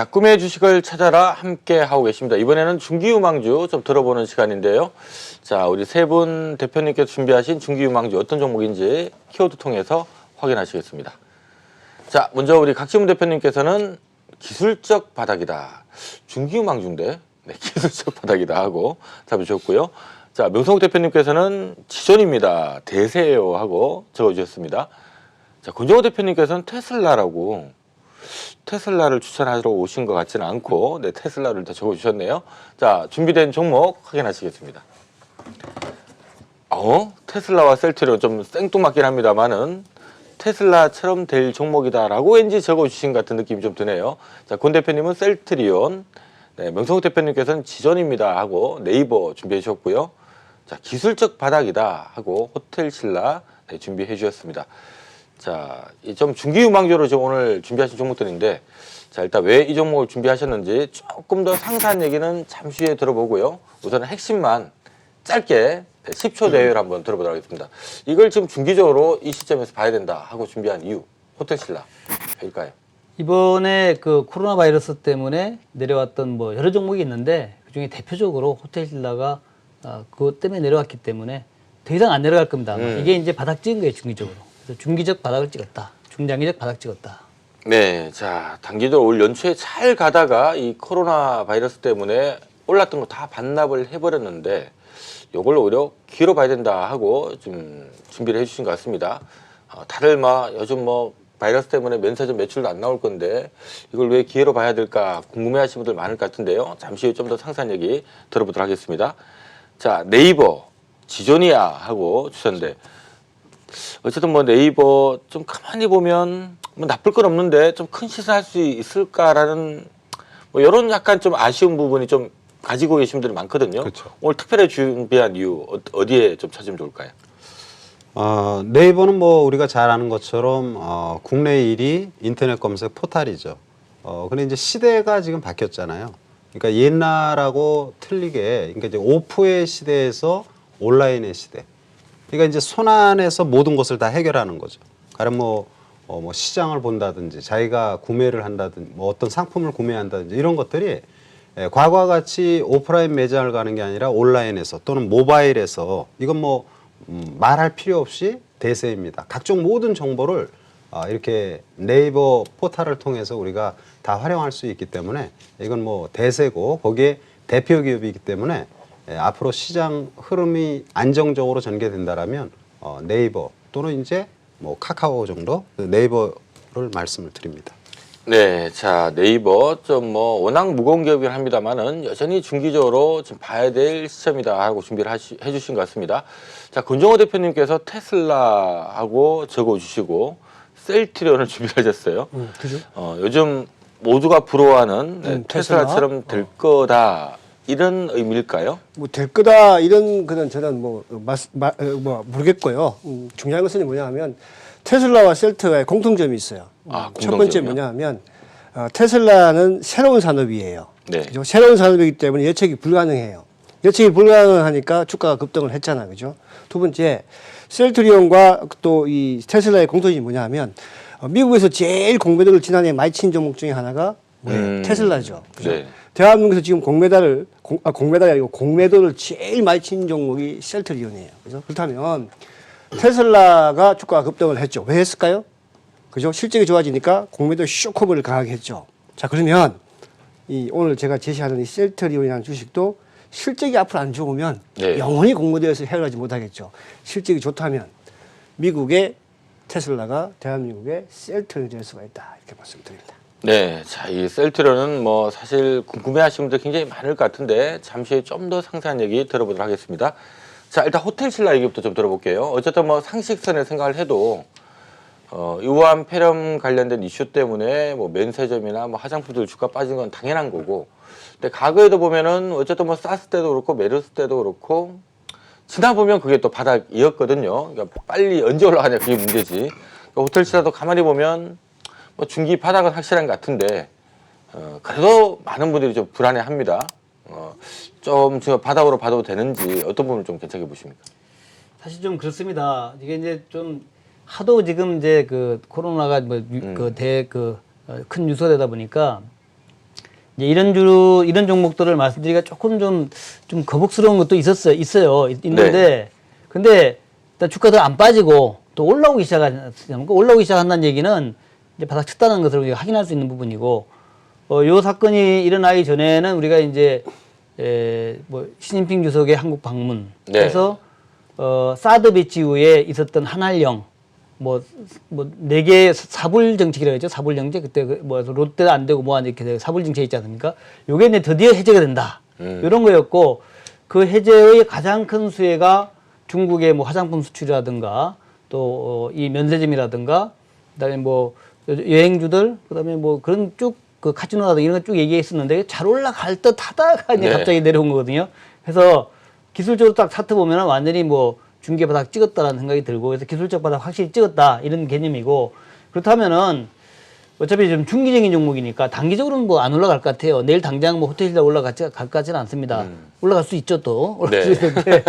자, 꿈의 주식을 찾아라 함께 하고 계십니다. 이번에는 중기유망주 좀 들어보는 시간인데요. 자, 우리 세 분 대표님께서 준비하신 중기유망주 어떤 종목인지 키워드 통해서 확인하시겠습니다. 자, 먼저 우리 각지문 대표님께서는 기술적 바닥이다. 중기유망주인데 네, 기술적 바닥이다 하고 잡으셨고요. 자, 명성욱 대표님께서는 지존입니다. 대세예요 하고 적어주셨습니다. 자, 권정호 대표님께서는 테슬라라고 테슬라를 추천하러 오신 것 같지는 않고 네, 테슬라를 더 적어주셨네요. 자, 준비된 종목 확인하시겠습니다. 어? 테슬라와 셀트리온 좀 생뚱맞긴 합니다만은 테슬라처럼 될 종목이다라고 왠지 적어주신 것 같은 느낌이 좀 드네요. 자, 권 대표님은 셀트리온, 네, 명성욱 대표님께서는 지존입니다 하고 네이버 준비해 주셨고요. 자, 기술적 바닥이다 하고 호텔 신라 네, 준비해 주셨습니다. 자, 이좀 중기 유망주로 지금 오늘 준비하신 종목들인데, 자, 일단 왜 이 종목을 준비하셨는지 조금 더 상세한 얘기는 잠시 후에 들어보고요. 우선은 핵심만 짧게 10초 내외로 한번 들어보도록 하겠습니다. 이걸 지금 중기적으로 이 시점에서 봐야 된다 하고 준비한 이유, 호텔신라, 왜일까요? 이번에 그 코로나 바이러스 때문에 내려왔던 뭐 여러 종목이 있는데 그 중에 대표적으로 호텔신라가 아, 그것 때문에 내려왔기 때문에 더 이상 안 내려갈 겁니다. 음. 이게 이제 바닥 찍은 거예요, 중기적으로. 중기적 바닥을 찍었다. 중장기적 바닥 찍었다. 네, 자, 단기적으로 올 연초에 잘 가다가 이 코로나 바이러스 때문에 올랐던 거 다 반납을 해버렸는데, 요걸 오히려 기회로 봐야 된다 하고 좀 준비를 해주신 것 같습니다. 어, 다들 막 요즘 뭐 바이러스 때문에 면세점 매출도 안 나올 건데, 이걸 왜 기회로 봐야 될까 궁금해 하시는 분들 많을 것 같은데요. 잠시 후에 좀 더 상세한 얘기 들어보도록 하겠습니다. 자, 네이버, 지존이야 하고 주셨는데, 어쨌든 뭐 네이버 좀 가만히 보면 뭐 나쁠 건 없는데 좀 큰 시세할 수 있을까라는 뭐 이런 약간 좀 아쉬운 부분이 좀 가지고 계신 분들이 많거든요. 그렇죠. 오늘 특별히 준비한 이유 어- 어디에 좀 찾으면 좋을까요? 어, 네이버는 뭐 우리가 잘 아는 것처럼 어, 국내 1위 인터넷 검색 포탈이죠. 어, 근데 이제 시대가 지금 바뀌었잖아요. 그러니까 옛날하고 틀리게 그러니까 이제 오프의 시대에서 온라인의 시대. 그러니까 이제 손 안에서 모든 것을 다 해결하는 거죠. 가령 뭐, 어, 뭐 시장을 본다든지 자기가 구매를 한다든지 뭐 어떤 상품을 구매한다든지 이런 것들이 예, 과거와 같이 오프라인 매장을 가는 게 아니라 온라인에서 또는 모바일에서 이건 뭐 음, 말할 필요 없이 대세입니다. 각종 모든 정보를 아, 이렇게 네이버 포탈을 통해서 우리가 다 활용할 수 있기 때문에 이건 뭐 대세고 거기에 대표 기업이기 때문에 예, 앞으로 시장 흐름이 안정적으로 전개된다라면 어, 네이버 또는 이제 뭐 카카오 정도 그 네이버를 말씀을 드립니다. 네, 자 네이버 좀 뭐 워낙 무거운 기업이긴 합니다만은 여전히 중기적으로 좀 봐야 될 시점이다 하고 준비를 하시, 해주신 것 같습니다. 자 권정호 대표님께서 테슬라하고 적어주시고 셀트리온을 준비하셨어요. 그죠? 어, 요즘 모두가 부러워하는 네, 음, 테슬라? 테슬라처럼 될 거다 이런 의미일까요? 뭐 될 거다 이런 거는 저는 뭐, 어, 마, 마, 어, 뭐 모르겠고요. 음, 중요한 것은 뭐냐 하면 테슬라와 셀트가의 공통점이 있어요. 아, 첫 번째 공통점이요? 뭐냐 하면 어, 테슬라는 새로운 산업이에요. 네. 그죠? 새로운 산업이기 때문에 예측이 불가능해요. 예측이 불가능하니까 주가가 급등을 했잖아요. 그죠? 두 번째, 셀트리온과 또 이 테슬라의 공통점이 뭐냐 하면 어, 미국에서 제일 공매도를 지난해 많이 친 종목 중에 하나가 뭐예요? 음. 테슬라죠. 그죠? 네. 대한민국에서 지금 공매달을 공, 아, 공매달이 아니고 공매도를 제일 많이 친 종목이 셀트리온이에요. 그죠? 그렇다면 테슬라가 주가가 급등을 했죠. 왜 했을까요? 그죠? 실적이 좋아지니까 공매도 쇼커브를 강하게 했죠. 자, 그러면 이 오늘 제가 제시하는 이 셀트리온이라는 주식도 실적이 앞으로 안 좋으면 네. 영원히 공매도에서 해결하지 못하겠죠. 실적이 좋다면 미국의 테슬라가 대한민국의 셀트리온이 될 수가 있다. 이렇게 말씀드립니다. 네, 자, 이 셀트리온은 뭐 사실 궁금해하시는 분들 굉장히 많을 것 같은데 잠시 좀 더 상세한 얘기 들어보도록 하겠습니다. 자, 일단 호텔 신라 얘기부터 좀 들어볼게요. 어쨌든 뭐 상식선에 생각을 해도 어, 유한 폐렴 관련된 이슈 때문에 뭐 면세점이나 뭐 화장품들 주가 빠진 건 당연한 거고. 근데 과거에도 보면은 어쨌든 뭐 사스 때도 그렇고 메르스 때도 그렇고 지나 보면 그게 또 바닥이었거든요. 그러니까 빨리 언제 올라가냐 그게 문제지. 그러니까 호텔 신라도 가만히 보면 뭐 중기 바닥은 확실한 것 같은데 어, 그래도 많은 분들이 좀 불안해합니다. 어, 좀 지금 바닥으로 봐도 되는지 어떤 부분을 좀 괜찮게 보십니까? 사실 좀 그렇습니다. 이게 이제 좀 하도 지금 이제 그 코로나가 음. 뭐그대그큰 유소되다 보니까 이제 이런 주 이런 종목들을 말씀드리기가 조금 좀좀 거북스러운 것도 있었어요. 있어요. 있- 있는데 근데 일단 주가도 안 빠지고 또 올라오기 시작한 올라오기 시작한다는 얘기는 이제 바닥 쳤다는 것을 우리가 확인할 수 있는 부분이고 어, 요 사건이 일어나기 전에는 우리가 이제 에, 뭐 시진핑 주석의 한국 방문 네. 해서 어, 사드 배치 이후에 있었던 한할령 뭐, 뭐, 네개 사불 정책이라고 했죠. 사불 정책. 그때 그 뭐, 롯데도 안 되고 뭐안 이렇게 사불 정책 있지 않습니까? 요게 이제 드디어 해제가 된다. 음. 이런 거였고, 그 해제의 가장 큰 수혜가 중국의 뭐 화장품 수출이라든가 또 이 면세점이라든가 그다음에 뭐 여- 여행주들 그다음에 뭐 그런 쭉 그 카지노라든가 이런 거 쭉 얘기했었는데 잘 올라갈 듯 하다가 이제 네. 갑자기 내려온 거거든요. 그래서 기술적으로 딱 차트 보면은 완전히 뭐 중계 바닥 찍었다라는 생각이 들고 그래서 기술적 바닥 확실히 찍었다 이런 개념이고 그렇다면은 어차피 좀 중기적인 종목이니까 단기적으로는 뭐 안 올라갈 것 같아요. 내일 당장 뭐 호텔이다 올라갈지 갈것 같지는 않습니다. 올라갈 수 있죠 또 올라갈 네. 수 있는데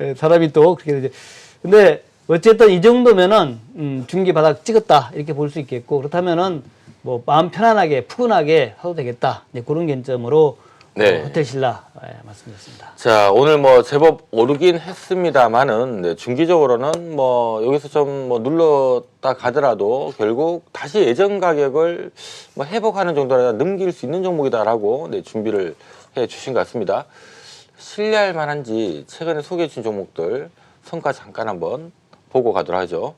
예, 사람이 또 그렇게 되죠. 근데 어쨌든 이 정도면은 음, 중기 바닥 찍었다 이렇게 볼 수 있겠고 그렇다면은 뭐 마음 편안하게 푸근하게 사도 되겠다 이제 그런 견점으로 네. 어, 호텔 신라 예, 말씀드렸습니다. 자, 오늘 뭐 제법 오르긴 했습니다만은 네, 중기적으로는 뭐 여기서 좀 뭐 눌렀다 가더라도 결국 다시 예전 가격을 뭐 회복하는 정도라 넘길 수 있는 종목이다라고 네, 준비를 해 주신 것 같습니다. 신뢰할 만한지 최근에 소개해 주신 종목들 성과 잠깐 한번 보고 가도록 하죠.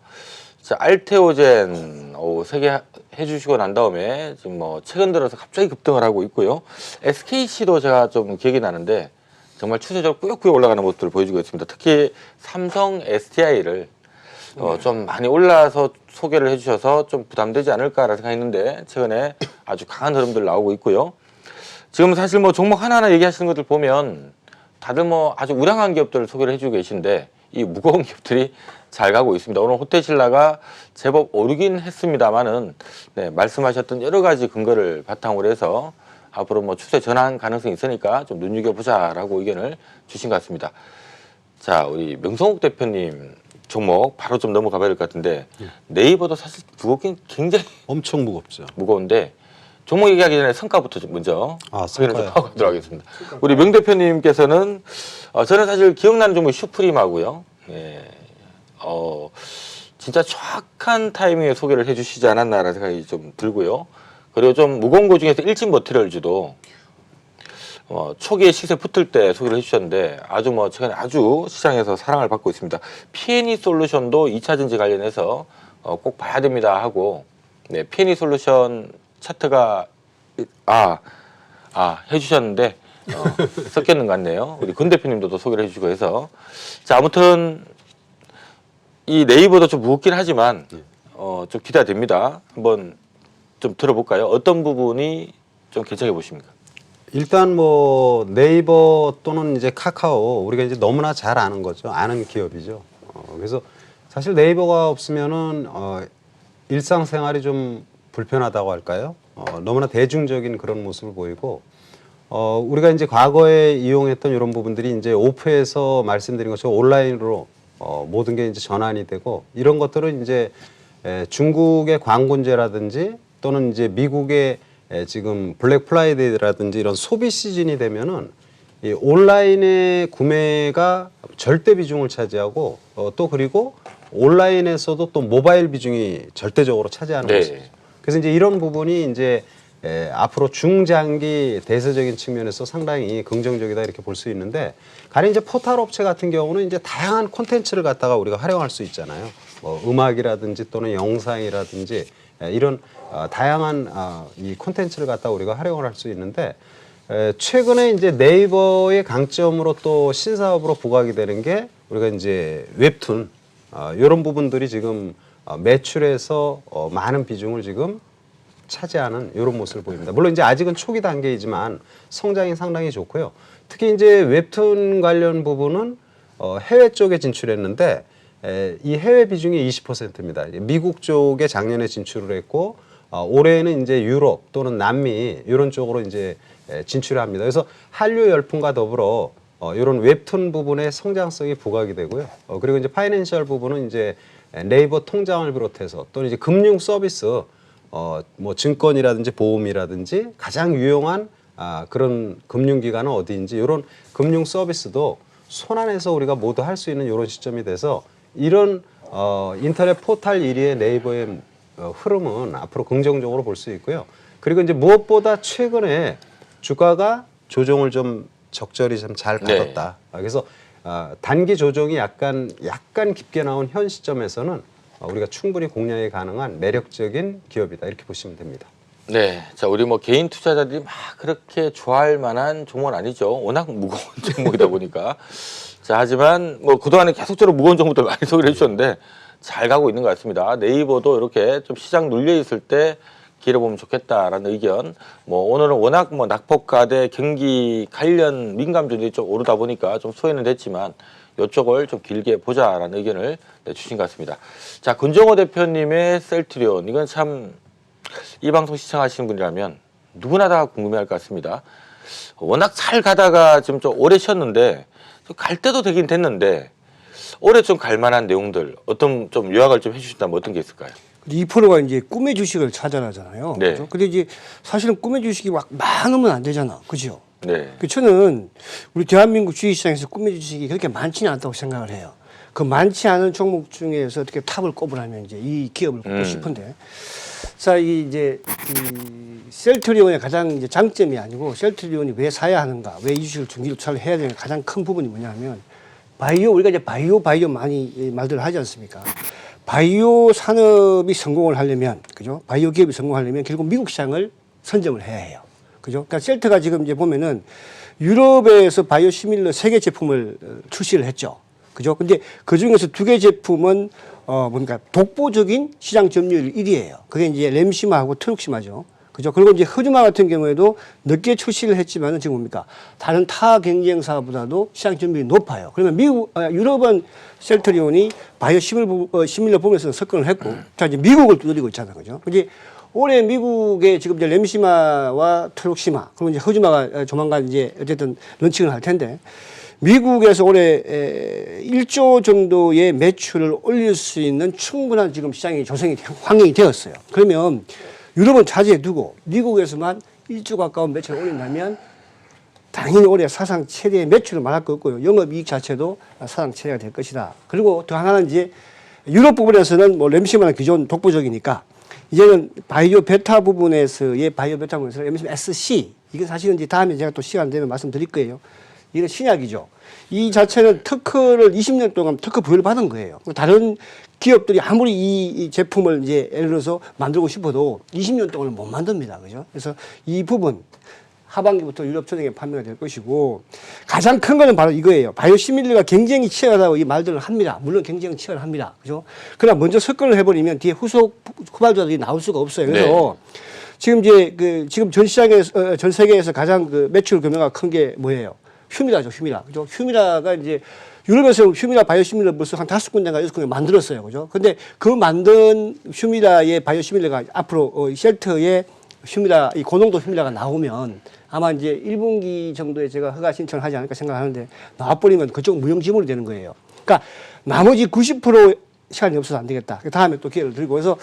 자, 알테오젠 오, 세개 해주시고 난 다음에 지금 뭐 최근 들어서 갑자기 급등을 하고 있고요. SKC도 제가 좀 기억이 나는데 정말 추세적으로 꾸역꾸역 올라가는 모습을 보여주고 있습니다. 특히 삼성 SDI를 어, 좀 많이 올라서 소개를 해주셔서 좀 부담되지 않을까라 생각했는데 최근에 아주 강한 흐름들 나오고 있고요. 지금 사실 뭐 종목 하나하나 얘기하시는 것들 보면 다들 뭐 아주 우량한 기업들을 소개를 해주고 계신데 이 무거운 기업들이 잘 가고 있습니다. 오늘 호텔신라가 제법 오르긴 했습니다만은 네, 말씀하셨던 여러 가지 근거를 바탕으로 해서 앞으로 뭐 추세 전환 가능성이 있으니까 좀 눈여겨보자라고 의견을 주신 것 같습니다. 자, 우리 명성욱 대표님 종목 바로 좀 넘어가 봐야 될 것 같은데 네이버도 사실 무겁긴 굉장히 엄청 무겁죠. 무거운데 종목 얘기하기 전에 성과부터 좀 먼저 아, 확인을 좀 성과요? 하고 가도록 하겠습니다. 우리 명 대표님께서는 어, 저는 사실 기억나는 종목이 슈프림하고요. 예, 어, 진짜 정확한 타이밍에 소개를 해주시지 않았나라는 생각이 좀 들고요. 그리고 좀 무거운 거 중에서 일진 머티리얼즈도 어, 초기에 시세 붙을 때 소개를 해주셨는데 아주 뭐 최근에 아주 시장에서 사랑을 받고 있습니다. P&E 솔루션도 2차 전지 관련해서 어, 꼭 봐야 됩니다 하고 네, P&E 솔루션 차트가 아, 아 해주셨는데 어, 섞였는 것 같네요. 우리 근 대표님도 또 소개를 해주시고 해서 자 아무튼 이 네이버도 좀 무겁긴 하지만 어, 좀 기대가 됩니다. 한번 좀 들어볼까요? 어떤 부분이 좀 괜찮게 보십니까? 일단 뭐 네이버 또는 이제 카카오 우리가 이제 너무나 잘 아는 거죠. 아는 기업이죠. 어, 그래서 사실 네이버가 없으면은 어, 일상생활이 좀 불편하다고 할까요? 어, 너무나 대중적인 그런 모습을 보이고 어, 우리가 이제 과거에 이용했던 이런 부분들이 이제 오프에서 말씀드린 것처럼 온라인으로 어, 모든 게 이제 전환이 되고 이런 것들은 이제 에, 중국의 광군제라든지 또는 이제 미국의 에, 지금 블랙 프라이데이라든지 이런 소비 시즌이 되면은 이 온라인의 구매가 절대 비중을 차지하고 어, 또 그리고 온라인에서도 또 모바일 비중이 절대적으로 차지하는 네. 것이죠. 그래서 이제 이런 부분이 이제 에, 앞으로 중장기 대세적인 측면에서 상당히 긍정적이다 이렇게 볼 수 있는데 가령 이제 포털 업체 같은 경우는 이제 다양한 콘텐츠를 갖다가 우리가 활용할 수 있잖아요. 뭐 음악이라든지 또는 영상이라든지 에, 이런 어, 다양한 어, 이 콘텐츠를 갖다가 우리가 활용을 할 수 있는데 에, 최근에 이제 네이버의 강점으로 또 신사업으로 부각이 되는 게 우리가 이제 웹툰 어, 이런 부분들이 지금 어, 매출에서 어, 많은 비중을 지금 차지하는 이런 모습을 보입니다. 물론 이제 아직은 초기 단계이지만 성장이 상당히 좋고요. 특히 이제 웹툰 관련 부분은 어, 해외 쪽에 진출했는데 에, 이 해외 비중이 20%입니다. 미국 쪽에 작년에 진출을 했고 어, 올해는 이제 유럽 또는 남미 이런 쪽으로 이제 에, 진출을 합니다. 그래서 한류 열풍과 더불어 어, 이런 웹툰 부분의 성장성이 부각이 되고요. 어, 그리고 이제 파이낸셜 부분은 이제 네이버 통장을 비롯해서 또는 이제 금융 서비스 어, 뭐 증권이라든지 보험이라든지 가장 유용한 아, 그런 금융기관은 어디인지 이런 금융 서비스도 손안에서 우리가 모두 할 수 있는 이런 시점이 돼서 이런 어, 인터넷 포탈 1위의 네이버의 어, 흐름은 앞으로 긍정적으로 볼 수 있고요. 그리고 이제 무엇보다 최근에 주가가 조정을 좀 적절히 좀잘 네. 받았다. 아, 그래서 아, 단기 조정이 약간 약간 깊게 나온 현 시점에서는 어, 우리가 충분히 공략이 가능한 매력적인 기업이다 이렇게 보시면 됩니다. 네. 자, 우리 뭐 개인 투자자들이 막 그렇게 좋아할 만한 종목은 아니죠. 워낙 무거운 종목이다 보니까. 자, 하지만 뭐 그동안에 계속적으로 무거운 종목들 많이 소개를 해주셨는데 잘 가고 있는 것 같습니다. 네이버도 이렇게 좀 시장 눌려 있을 때 기회 보면 좋겠다라는 의견. 뭐 오늘은 워낙 뭐 낙폭과 대 경기 관련 민감주들이 좀 오르다 보니까 좀 소외는 됐지만 이쪽을 좀 길게 보자라는 의견을 네, 주신 것 같습니다. 자, 근정호 대표님의 셀트리온 이건 참 이 방송 시청하시는 분이라면 누구나 다 궁금해할 것 같습니다. 워낙 잘 가다가 지금 좀 오래 쉬었는데 좀갈 때도 되긴 됐는데 올해 좀 갈만한 내용들 어떤 좀 요약을 좀 해주신다면 어떤 게 있을까요? 2%가 이제 꿈의 주식을 찾아라잖아요. 네. 그죠? 근데 이제 사실은 꿈의 주식이 막 많으면 안 되잖아. 그죠? 네. 그 저는 우리 대한민국 주식시장에서 꿈의 주식이 그렇게 많지는 않다고 생각을 해요. 그 많지 않은 종목 중에서 어떻게 탑을 꼽으라면 이제 이 기업을 꼽고 음. 싶은데. 자, 이 이제 이 셀트리온의 가장 이제 장점이 아니고 셀트리온이 왜 사야 하는가, 왜 이 주식을 중기로 투자를 해야 되는 가장 큰 부분이 뭐냐면 바이오 우리가 이제 바이오 바이오 많이 이 말들을 하지 않습니까? 바이오 산업이 성공을 하려면 그죠? 바이오 기업이 성공하려면 결국 미국 시장을 선점을 해야 해요. 그죠? 그러니까 셀트가 지금 이제 보면은 유럽에서 바이오 시밀러 세 개 제품을 어, 출시를 했죠. 그죠? 근데 그 중에서 두 개 제품은 어 뭔가 독보적인 시장 점유율 1위예요. 그게 이제 램시마하고 트룩시마죠. 그죠? 그리고 이제 흐즈마 같은 경우에도 늦게 출시를 했지만은 지금 뭡니까? 다른 타 경쟁사보다도 시장 점유율이 높아요. 그러면 미국, 아, 유럽은 셀트리온이 바이오 시밀러, 어, 시밀러 보면서 접근을 했고, 자, 이제 미국을 두드리고 있잖아요. 그죠? 이제 올해 미국에 지금 이제 램시마와 트룩시마, 그리고 이제 흐즈마가 어, 조만간 이제 어쨌든 런칭을 할 텐데, 미국에서 올해 에, 1조 정도의 매출을 올릴 수 있는 충분한 지금 시장이 조성이 되- 환경이 되었어요. 그러면 유럽은 자제해 두고 미국에서만 1조 가까운 매출을 올린다면 당연히 올해 사상 최대의 매출을 말할 것 없고요. 영업이익 자체도 사상 최대가 될 것이다. 그리고 또 하나는 이제 유럽 부분에서는 뭐 램시마는 기존 독보적이니까 이제는 바이오 베타 부분에서의 바이오 베타 부분에서 램시마 SC 이게 사실은 이제 다음에 제가 또 시간 되면 말씀드릴 거예요. 이게 신약이죠. 이 자체는 특허를 20년 동안 특허 부여를 받은 거예요. 다른 기업들이 아무리 이, 이 제품을 이제 예를 들어서 만들고 싶어도 20년 동안 못 만듭니다. 그죠? 그래서 이 부분 하반기부터 유럽 전역에 판매가 될 것이고 가장 큰 거는 바로 이거예요. 바이오 시밀러가 경쟁이 치열하다고 이 말들을 합니다. 물론 경쟁은 치열합니다. 그죠? 그러나 먼저 접근을 해버리면 뒤에 후속 후발주자들이 나올 수가 없어요. 그래서 지금 이제 그 지금 전 시장에서 어, 전 세계에서 가장 그 매출 규모가 큰 게 뭐예요? 휴미라죠, 휴미라. 그죠? 휴미라가 이제 유럽에서 휴미라 바이오시밀러 벌써 한 다섯 군데가 여섯 군데 만들었어요. 그죠? 근데 그 만든 휴미라의 바이오시밀러가 앞으로 어, 쉘터에 휴미라, 이 고농도 휴미라가 나오면 아마 이제 1분기 정도에 제가 허가 신청을 하지 않을까 생각하는데 나와버리면 그쪽 무용지물이 되는 거예요. 그러니까 나머지 90% 시간이 없어서 안 되겠다. 그 다음에 또 기회를 들고 그래서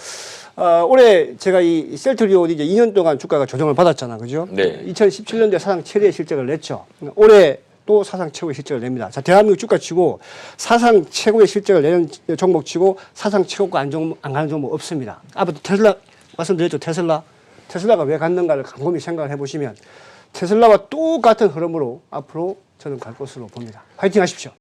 어, 올해 제가 이 셀트리온이 이제 2년 동안 주가가 조정을 받았잖아. 그죠? 네. 2017년도에 사상 최대의 실적을 냈죠. 올해 또 사상 최고의 실적을 냅니다. 자, 대한민국 주가 치고 사상 최고의 실적을 내는 종목 치고 사상 최고가 안, 종- 안 가는 종목 없습니다. 앞으로 테슬라 말씀드렸죠. 테슬라. 테슬라가 왜 갔는가를 곰곰이 생각을 해보시면 테슬라와 똑같은 흐름으로 앞으로 저는 갈 것으로 봅니다. 화이팅 하십시오.